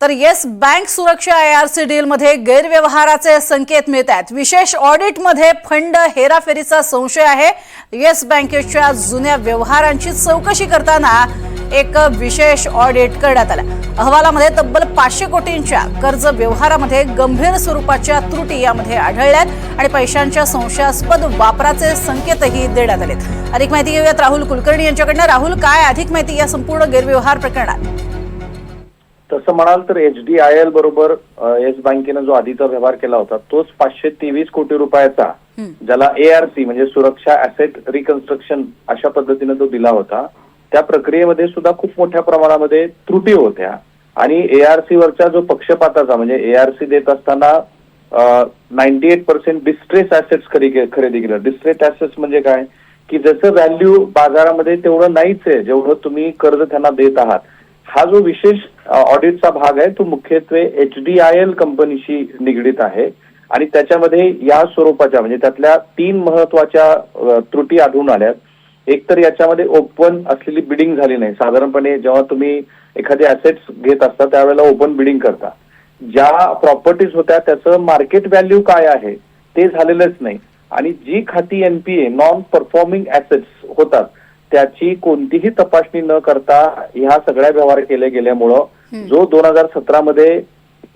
तर Yes Bank Suraksha I R C डीलमध्ये गैरव्यवहाराचे संकेत मिळत आहेत विशेष ऑडिटमध्ये फंड हेराफेरीचा संशय आहे. येस बँकेच्या जुन्या व्यवहारांची चौकशी करताना एक विशेष ऑडिट करण्यात आलं. अहवालामध्ये तब्बल पाचशे कोटींच्या कर्ज व्यवहारामध्ये गंभीर स्वरूपाच्या त्रुटी यामध्ये आढळल्यात आणि पैशांच्या संशयास्पद वापराचे संकेतही देण्यात आलेत. अधिक माहिती घेऊयात राहुल कुलकर्णी यांच्याकडनं. राहुल काय अधिक माहिती या संपूर्ण गैरव्यवहार प्रकरणात? तसं म्हणाल तर एच डी आय एल बरोबर येस बँकेनं जो आधीचा व्यवहार केला होता तोच पाचशे तेवीस कोटी रुपयाचा ज्याला एआरसी म्हणजे सुरक्षा ऍसेट रिकन्स्ट्रक्शन अशा पद्धतीने तो दिला होता. त्या प्रक्रियेमध्ये सुद्धा खूप मोठ्या प्रमाणामध्ये त्रुटी होत्या. आणि एआरसी वरच्या जो पक्षपाताचा म्हणजे एआरसी देत असताना ninety eight percent distress assets खरेदी खरेदी केलं डिस्ट्रेस ऍसेट्स म्हणजे काय? की जसं व्हॅल्यू बाजारामध्ये तेवढं नाहीच आहे जेवढं तुम्ही कर्ज त्यांना देत आहात. हा जो विशेष ऑडिटचा भाग आहे तो मुख्यत्वे एच डी आय एल कंपनीशी निगडीत आहे. आणि त्याच्यामध्ये या स्वरूपाच्या म्हणजे त्यातल्या तीन महत्त्वाच्या त्रुटी आढळून आल्यात. एक तर याच्यामध्ये ओपन असलेली बिडिंग झाली नाही. साधारणपणे जेव्हा तुम्ही एखादे असेट्स घेत असता त्यावेळेला ओपन बिडिंग करता. ज्या प्रॉपर्टीज होत्या त्याचं मार्केट व्हॅल्यू काय आहे ते झालेलंच नाही. आणि जी खाती एनपीए नॉन परफॉर्मिंग ऍसेट्स होतात त्याची कोणतीही तपासणी न करता ह्या सगळ्या व्यवहार केले गेल्यामुळं जो दोन हजार सतरा मध्ये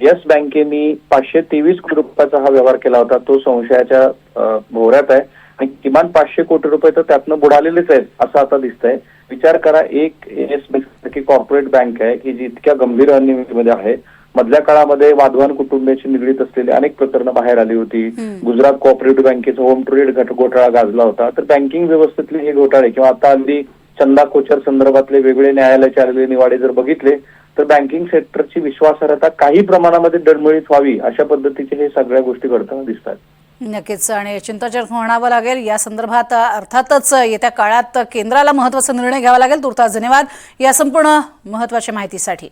येस बँकेनी पाचशे तेवीस कोटी रुपयाचा हा व्यवहार केला होता तो संशयाच्या भोवऱ्यात आहे. आणि किमान पाचशे कोटी रुपये तर त्यातनं बुडालेलेच आहेत असं आता दिसतंय. विचार करा एक येस बँक कॉर्पोरेट बँक आहे की जी इतक्या गंभीर अनियमितमध्ये आहे. मधल्या काळामध्ये वाधवान कुटुंबियाशी निगडीत असलेली अनेक प्रकरणं बाहेर आली होती. गुजरात कोऑपरेटिव्ह बँकेचा होम ट्रेड घट घोटाळा गाजला होता. तर बँकिंग व्यवस्थेतले हे घोटाळे किंवा आता अगदी चंदा कोचर संदर्भातले वेगळे न्यायालयाचे आलेले निवाडे जर बघितले तर बँकिंग सेक्टरची विश्वासार्हता काही प्रमाणामध्ये डळमळीत व्हावी अशा पद्धतीचे हे सगळ्या गोष्टी घडताना दिसतात. नक्कीच. आणि चिंताजनक म्हणावं लागेल या संदर्भात अर्थातच येत्या काळात केंद्राला महत्त्वाचा निर्णय घ्यावा लागेल. तुर्तास धन्यवाद. या संपूर्ण महत्त्वाच्या माहितीसाठी.